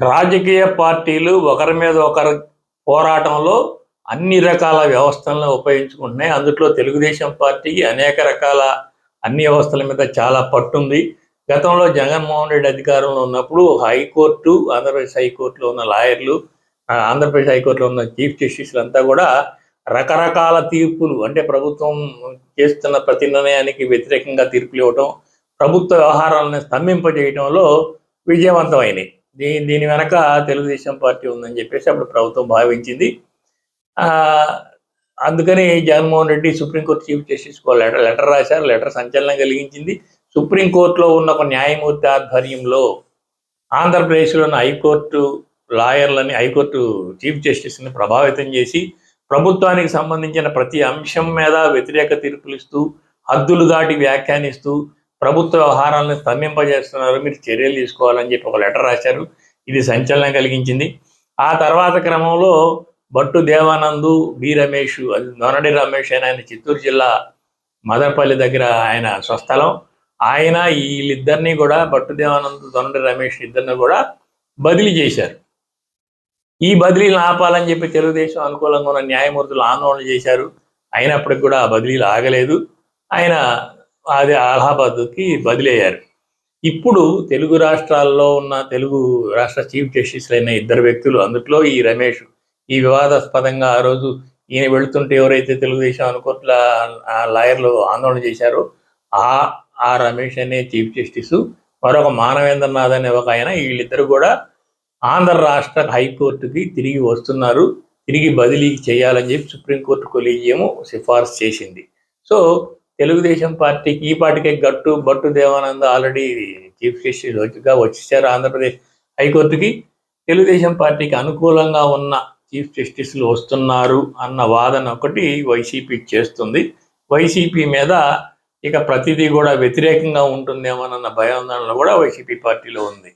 రాజకీయ పార్టీలు ఒకరి మీద ఒకరు పోరాటంలో అన్ని రకాల వ్యవస్థలను ఉపయోగించుకుంటున్నాయి. అందులో తెలుగుదేశం పార్టీకి అనేక రకాల అన్ని వ్యవస్థల మీద చాలా పట్టుంది. గతంలో జగన్మోహన్ రెడ్డి అధికారంలో ఉన్నప్పుడు హైకోర్టు ఆంధ్రప్రదేశ్ హైకోర్టులో ఉన్న లాయర్లు ఆంధ్రప్రదేశ్ హైకోర్టులో ఉన్న చీఫ్ జస్టిస్లు అంతా కూడా రకరకాల తీర్పులు అంటే ప్రభుత్వం చేస్తున్న ప్రతి నిర్ణయానికి వ్యతిరేకంగా తీర్పులు ఇవ్వడం ప్రభుత్వ వ్యవహారాలను స్తంభింపజేయడంలో విజయవంతమైనవి దీని దీని వెనక తెలుగుదేశం పార్టీ ఉందని చెప్పేసి అప్పుడు ప్రభుత్వం భావించింది. ఆ, అందుకని Jaganmohan Reddy supreme court chief justice letter letter రాశారు లెటర్ సంచలనం కలిగించింది. సుప్రీంకోర్టులో ఉన్న ఒక న్యాయమూర్తి ఆధ్వర్యంలో ఆంధ్రప్రదేశ్లో ఉన్న హైకోర్టు లాయర్లని హైకోర్టు చీఫ్ జస్టిస్ని ప్రభావితం చేసి ప్రభుత్వానికి సంబంధించిన ప్రతి అంశం మీద వ్యతిరేక తీర్పులు ఇస్తూ హద్దులు దాటి వ్యాఖ్యానిస్తూ ప్రభుత్వ వ్యవహారాలను స్తంభింపజేస్తున్నారు. మీరు చర్యలు తీసుకోవాలని చెప్పి ఒక లెటర్ రాశారు. ఇది సంచలనం కలిగించింది. ఆ తర్వాత క్రమంలో భట్టు దేవానందు బి రమేష్ అది నొనడి రమేష్ అని ఆయన చిత్తూరు జిల్లా మదనపల్లి దగ్గర ఆయన స్వస్థలం. ఆయన వీళ్ళిద్దరినీ కూడా భట్టు దేవానంద్ దొనడి రమేష్ ఇద్దరిని కూడా బదిలీ చేశారు. ఈ బదిలీలు ఆపాలని చెప్పి తెలుగుదేశం అనుకూలంగా ఉన్న న్యాయమూర్తులు ఆందోళన చేశారు. అయినప్పటికి కూడా ఆ బదిలీలు ఆగలేదు. ఆయన అది అలహాబాద్కి బదిలీ అయ్యారు ఇప్పుడు తెలుగు రాష్ట్రాల్లో ఉన్న తెలుగు రాష్ట్ర చీఫ్ జస్టిస్ అయిన ఇద్దరు వ్యక్తులు అందులో ఈ రమేష్ ఈ వివాదాస్పదంగా ఆ రోజు ఈయన వెళుతుంటే ఎవరైతే తెలుగుదేశం అనుకోట్ల లాయర్లు ఆందోళన చేశారో ఆ ఆ రమేష్ అనే చీఫ్ జస్టిస్ మరొక మానవేంద్రనాథ్ అనే ఒక ఆయన వీళ్ళిద్దరు కూడా ఆంధ్ర రాష్ట్ర హైకోర్టుకి తిరిగి వస్తున్నారు తిరిగి బదిలీ చేయాలని చెప్పి సుప్రీంకోర్టు కొలీజియం సిఫార్సు చేసింది. సో తెలుగుదేశం పార్టీకి ఈ పార్టీకే గట్టు బట్టు దేవానంద్ ఆల్రెడీ చీఫ్ జస్టిస్గా వచ్చేసారు ఆంధ్రప్రదేశ్ హైకోర్టుకి. తెలుగుదేశం పార్టీకి అనుకూలంగా ఉన్న చీఫ్ జస్టిస్లు వస్తున్నారు అన్న వాదన ఒకటి వైసీపీ చేస్తుంది. వైసీపీ మీద ఇక ప్రతిదీ కూడా వ్యతిరేకంగా ఉంటుందేమోనన్న భయాందోళన కూడా వైసీపీ పార్టీలో ఉంది.